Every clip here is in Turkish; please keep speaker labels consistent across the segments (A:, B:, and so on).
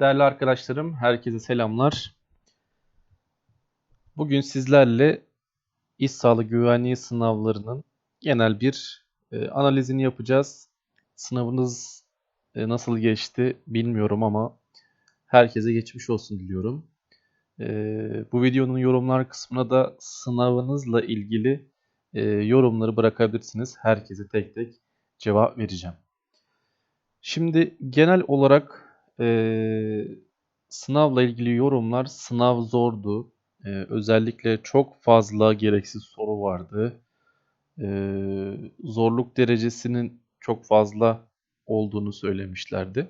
A: Değerli arkadaşlarım, herkese selamlar. Bugün sizlerle iş sağlığı güvenliği sınavlarının genel bir e, analizini yapacağız. Sınavınız e, nasıl geçti bilmiyorum ama herkese geçmiş olsun diliyorum. E, bu videonun yorumlar kısmına da sınavınızla ilgili e, yorumları bırakabilirsiniz. Herkese tek tek cevap vereceğim. Şimdi genel olarak ee, sınavla ilgili yorumlar sınav zordu. Ee, özellikle çok fazla gereksiz soru vardı. Ee, zorluk derecesinin çok fazla olduğunu söylemişlerdi.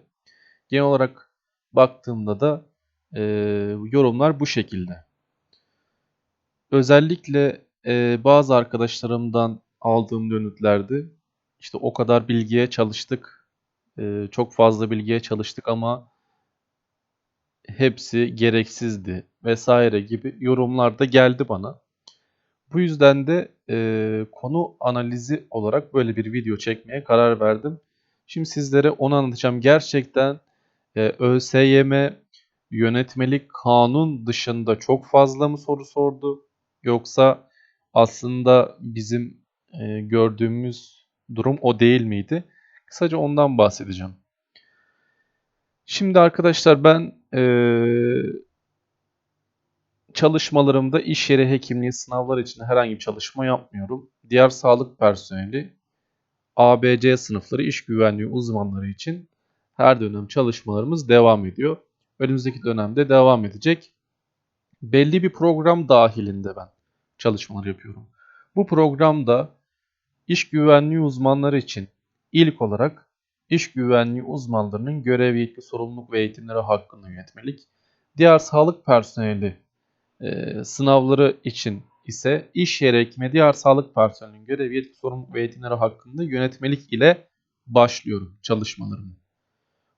A: Genel olarak baktığımda da e, yorumlar bu şekilde. Özellikle e, bazı arkadaşlarımdan aldığım dönütlerde işte o kadar bilgiye çalıştık, ee, çok fazla bilgiye çalıştık ama hepsi gereksizdi vesaire gibi yorumlar da geldi bana. Bu yüzden de e, konu analizi olarak böyle bir video çekmeye karar verdim. Şimdi sizlere onu anlatacağım. Gerçekten e, ÖSYM yönetmelik kanun dışında çok fazla mı soru sordu? Yoksa aslında bizim e, gördüğümüz durum o değil miydi? Kısaca ondan bahsedeceğim. Şimdi arkadaşlar ben e, çalışmalarımda iş yeri hekimliği sınavlar için herhangi bir çalışma yapmıyorum. Diğer sağlık personeli ABC sınıfları iş güvenliği uzmanları için her dönem çalışmalarımız devam ediyor. Önümüzdeki dönemde devam edecek. Belli bir program dahilinde ben çalışmalar yapıyorum. Bu programda iş güvenliği uzmanları için İlk olarak iş güvenliği uzmanlarının görev yetki, sorumluluk ve eğitimleri hakkında yönetmelik. Diğer sağlık personeli e, sınavları için ise iş yeri hekimi diğer sağlık personelinin görev yetki, sorumluluk ve eğitimleri hakkında yönetmelik ile başlıyorum çalışmalarımı.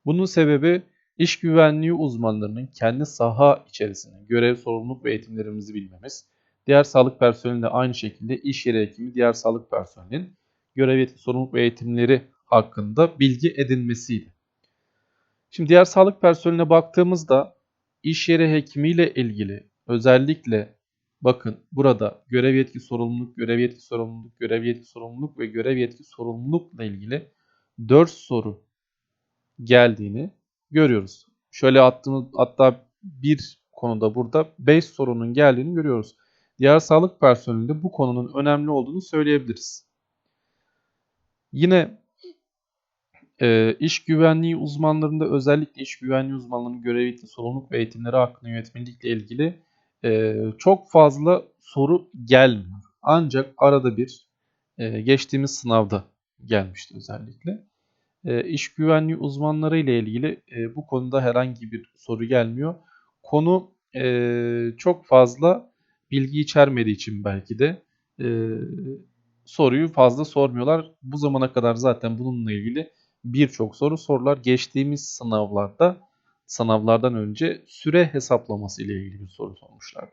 A: Bunun sebebi iş güvenliği uzmanlarının kendi saha içerisinde görev, sorumluluk ve eğitimlerimizi bilmemiz. Diğer sağlık personeli de aynı şekilde iş yeri hekimi diğer sağlık personelinin görev yetki, sorumluluk ve eğitimleri hakkında bilgi edinmesiydi. Şimdi diğer sağlık personeline baktığımızda iş yeri hekimiyle ilgili özellikle bakın burada görev yetki sorumluluk, görev yetki sorumluluk, görev yetki sorumluluk ve görev yetki sorumlulukla ilgili 4 soru geldiğini görüyoruz. Şöyle attığımız hatta bir konuda burada 5 sorunun geldiğini görüyoruz. Diğer sağlık personelinde bu konunun önemli olduğunu söyleyebiliriz. Yine e, iş güvenliği uzmanlarında özellikle iş güvenliği uzmanlarının görevi, sorumluluk ve eğitimleri hakkında yönetmelikle ilgili e, çok fazla soru gelmiyor. Ancak arada bir e, geçtiğimiz sınavda gelmişti özellikle. E, iş güvenliği uzmanları ile ilgili e, bu konuda herhangi bir soru gelmiyor. Konu e, çok fazla bilgi içermediği için belki de e, soruyu fazla sormuyorlar. Bu zamana kadar zaten bununla ilgili birçok soru sorular geçtiğimiz sınavlarda sınavlardan önce süre hesaplaması ile ilgili bir soru sormuşlardı.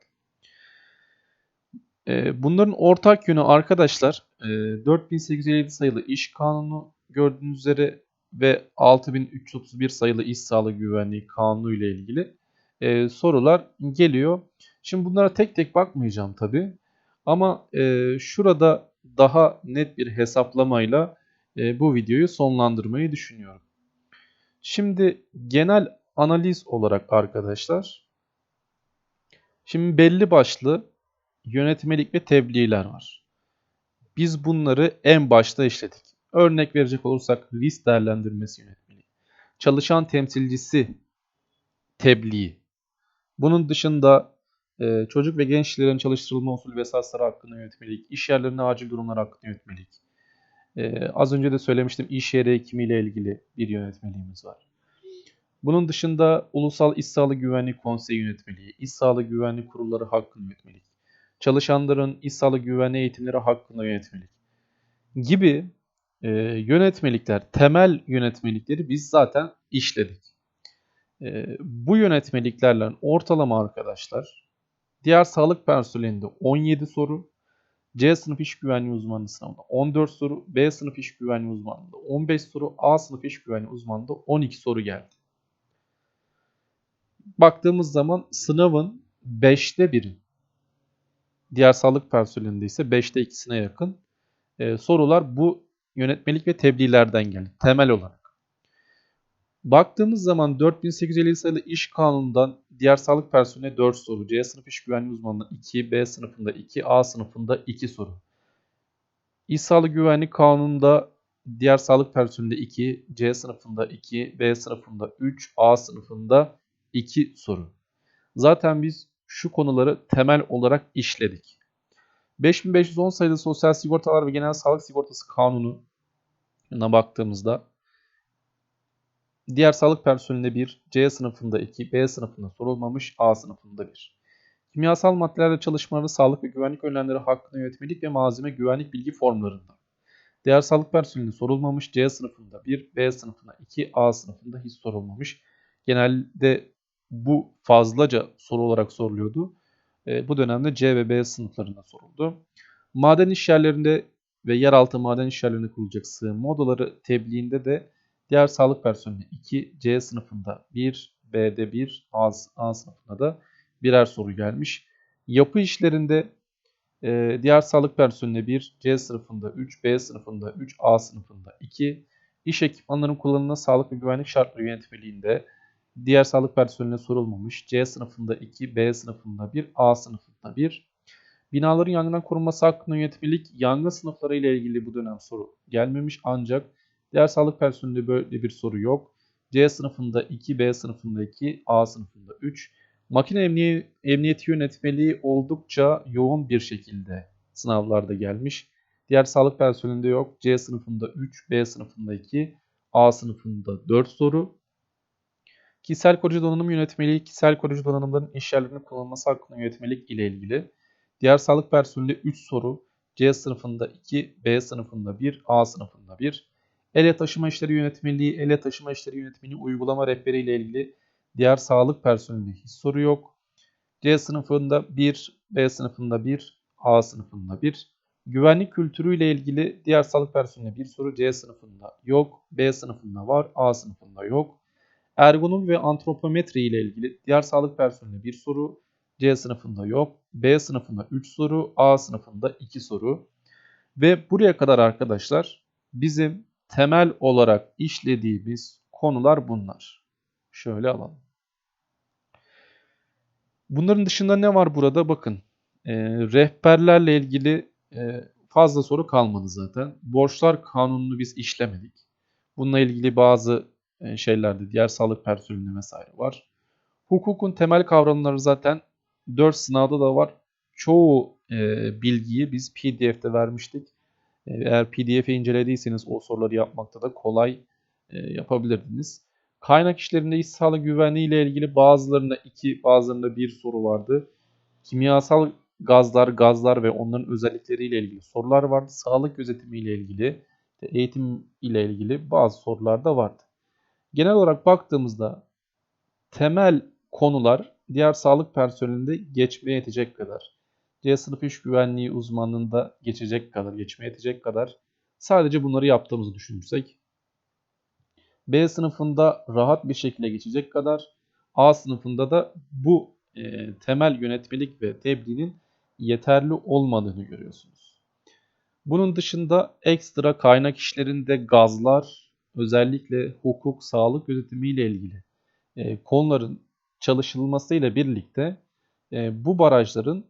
A: Ee, bunların ortak yönü arkadaşlar 4857 e, sayılı iş kanunu gördüğünüz üzere ve 6331 sayılı iş sağlığı güvenliği kanunu ile ilgili e, sorular geliyor. Şimdi bunlara tek tek bakmayacağım tabi. Ama e, şurada daha net bir hesaplamayla e, bu videoyu sonlandırmayı düşünüyorum. Şimdi genel analiz olarak arkadaşlar şimdi belli başlı yönetmelik ve tebliğler var. Biz bunları en başta işledik. Örnek verecek olursak risk değerlendirmesi yönetmeliği, çalışan temsilcisi tebliği. Bunun dışında e, çocuk ve gençlerin çalıştırılma usulü ve esasları hakkında yönetmelik, iş yerlerinde acil durumlar hakkında yönetmelik, ee, az önce de söylemiştim iş yeri hekimiyle ilgili bir yönetmeliğimiz var. Bunun dışında Ulusal İş Sağlığı Güvenliği Konseyi yönetmeliği, İş Sağlığı Güvenliği Kurulları hakkında yönetmelik, çalışanların iş sağlığı güvenliği eğitimleri hakkında yönetmelik gibi e, yönetmelikler, temel yönetmelikleri biz zaten işledik. E, bu yönetmeliklerle ortalama arkadaşlar diğer sağlık personelinde 17 soru, C sınıf iş güvenliği uzmanlığı sınavında 14 soru, B sınıf iş güvenliği uzmanlığında 15 soru, A sınıf iş güvenliği uzmanlığında 12 soru geldi. baktığımız zaman sınavın 5'te biri, diğer sağlık personelinde ise 5'te 2'sine yakın e, sorular bu yönetmelik ve tebliğlerden geldi temel olarak. Baktığımız zaman 4850 sayılı iş kanunundan diğer sağlık personeline 4 soru, C sınıf iş güvenliği uzmanına 2, B sınıfında 2, A sınıfında 2 soru. İş sağlık güvenlik kanununda diğer sağlık personelinde 2, C sınıfında 2, B sınıfında 3, A sınıfında 2 soru. Zaten biz şu konuları temel olarak işledik. 5510 sayılı Sosyal Sigortalar ve Genel Sağlık Sigortası Kanunu'na baktığımızda diğer sağlık personeline 1, C sınıfında 2, B sınıfında sorulmamış, A sınıfında 1. Kimyasal maddelerle çalışmaları sağlık ve güvenlik önlemleri hakkında yönetmelik ve malzeme güvenlik bilgi formlarında. Diğer sağlık personeline sorulmamış, C sınıfında 1, B sınıfında 2, A sınıfında hiç sorulmamış. Genelde bu fazlaca soru olarak soruluyordu. E, bu dönemde C ve B sınıflarında soruldu. Maden işyerlerinde ve yeraltı maden işyerlerinde kurulacak sığınma odaları tebliğinde de diğer sağlık personeli 2, C sınıfında 1, B'de 1, A, A sınıfında da birer soru gelmiş. Yapı işlerinde e, diğer sağlık personeli 1, C sınıfında 3, B sınıfında 3, A sınıfında 2, iş ekipmanlarının kullanımına sağlık ve güvenlik şartları yönetmeliğinde diğer sağlık personeline sorulmamış. C sınıfında 2, B sınıfında 1, A sınıfında 1. Binaların yangından korunması hakkında yönetmelik yangın sınıfları ile ilgili bu dönem soru gelmemiş ancak diğer sağlık personelinde böyle bir soru yok. C sınıfında 2, B sınıfında 2, A sınıfında 3. Makine emniyeti, emniyeti yönetmeliği oldukça yoğun bir şekilde sınavlarda gelmiş. Diğer sağlık personelinde yok. C sınıfında 3, B sınıfında 2, A sınıfında 4 soru. Kişisel koruyucu donanım yönetmeliği, kişisel koruyucu donanımların iş yerlerinde kullanılması hakkında yönetmelik ile ilgili. Diğer sağlık personeli 3 soru. C sınıfında 2, B sınıfında 1, A sınıfında 1. Ele taşıma işleri yönetmeliği, ele taşıma işleri yönetmeliği uygulama rehberi ile ilgili diğer sağlık personeli hiç soru yok. C sınıfında 1, B sınıfında 1, A sınıfında 1. Güvenlik kültürü ile ilgili diğer sağlık personeli bir soru C sınıfında yok, B sınıfında var, A sınıfında yok. Ergonomi ve antropometri ile ilgili diğer sağlık personeli bir soru C sınıfında yok, B sınıfında 3 soru, A sınıfında 2 soru. Ve buraya kadar arkadaşlar bizim temel olarak işlediğimiz konular bunlar. Şöyle alalım. Bunların dışında ne var burada? Bakın e, rehberlerle ilgili e, fazla soru kalmadı zaten. Borçlar kanununu biz işlemedik. Bununla ilgili bazı e, şeylerde diğer sağlık personeli vesaire var. Hukukun temel kavramları zaten 4 sınavda da var. Çoğu e, bilgiyi biz PDF'de vermiştik. E, eğer PDF'i incelediyseniz o soruları yapmakta da kolay e, yapabilirdiniz. Kaynak işlerinde iş sağlığı güvenliği ile ilgili bazılarında 2, bazılarında 1 soru vardı. Kimyasal gazlar, gazlar ve onların özellikleriyle ilgili sorular vardı. Sağlık gözetimi ile ilgili, eğitim ile ilgili bazı sorular da vardı. Genel olarak baktığımızda temel konular diğer sağlık personelinde geçmeye yetecek kadar. C sınıf iş güvenliği uzmanlığında geçecek kadar, geçmeye yetecek kadar sadece bunları yaptığımızı düşünürsek B sınıfında rahat bir şekilde geçecek kadar A sınıfında da bu e, temel yönetmelik ve tebliğinin yeterli olmadığını görüyorsunuz. Bunun dışında ekstra kaynak işlerinde gazlar, özellikle hukuk, sağlık yönetimi ilgili e, konuların çalışılmasıyla birlikte e, bu barajların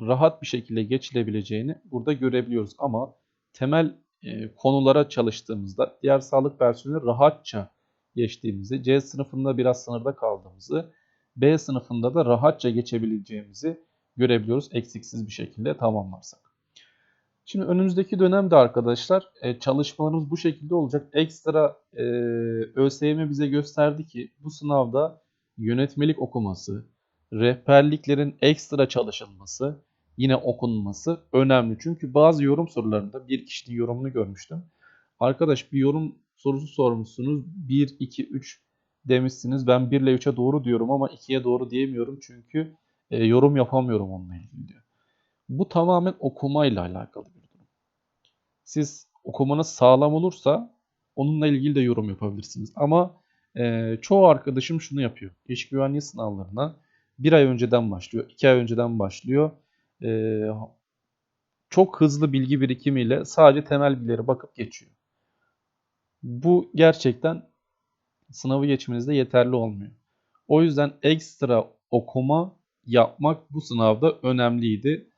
A: rahat bir şekilde geçilebileceğini burada görebiliyoruz. Ama temel e, konulara çalıştığımızda diğer sağlık personeli rahatça geçtiğimizi, C sınıfında biraz sınırda kaldığımızı, B sınıfında da rahatça geçebileceğimizi görebiliyoruz eksiksiz bir şekilde tamamlarsak. Şimdi önümüzdeki dönemde arkadaşlar e, çalışmalarımız bu şekilde olacak. Ekstra e, ÖSYM bize gösterdi ki bu sınavda yönetmelik okuması, rehberliklerin ekstra çalışılması, yine okunması önemli. Çünkü bazı yorum sorularında bir kişinin yorumunu görmüştüm. Arkadaş bir yorum sorusu sormuşsunuz. 1, 2, 3 demişsiniz. Ben 1 ile 3'e doğru diyorum ama 2'ye doğru diyemiyorum. Çünkü e, yorum yapamıyorum onunla ilgili diyor. Bu tamamen okumayla alakalı bir durum. Siz okumanız sağlam olursa onunla ilgili de yorum yapabilirsiniz. Ama Ee, çoğu arkadaşım şunu yapıyor. İş güvenliği sınavlarına bir ay önceden başlıyor, iki ay önceden başlıyor. Ee, çok hızlı bilgi birikimiyle sadece temel bilgilere bakıp geçiyor. Bu gerçekten sınavı geçmenizde yeterli olmuyor. O yüzden ekstra okuma yapmak bu sınavda önemliydi.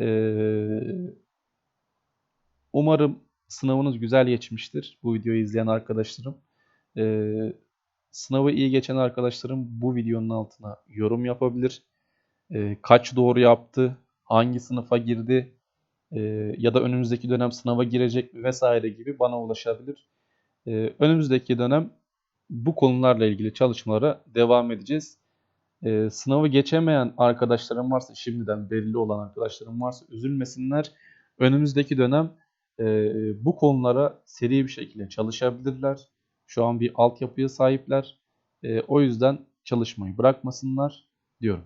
A: Ee, umarım sınavınız güzel geçmiştir. Bu videoyu izleyen arkadaşlarım. Ee, sınavı iyi geçen arkadaşlarım bu videonun altına yorum yapabilir. Ee, kaç doğru yaptı, hangi sınıfa girdi e, ya da önümüzdeki dönem sınava girecek mi vesaire gibi bana ulaşabilir. Ee, önümüzdeki dönem bu konularla ilgili çalışmalara devam edeceğiz. Ee, sınavı geçemeyen arkadaşlarım varsa, şimdiden belli olan arkadaşlarım varsa üzülmesinler. Önümüzdeki dönem e, bu konulara seri bir şekilde çalışabilirler. Şu an bir altyapıya sahipler. E, o yüzden çalışmayı bırakmasınlar diyorum.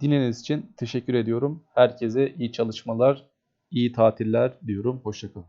A: Dinlediğiniz için teşekkür ediyorum. Herkese iyi çalışmalar, iyi tatiller diyorum. Hoşçakalın.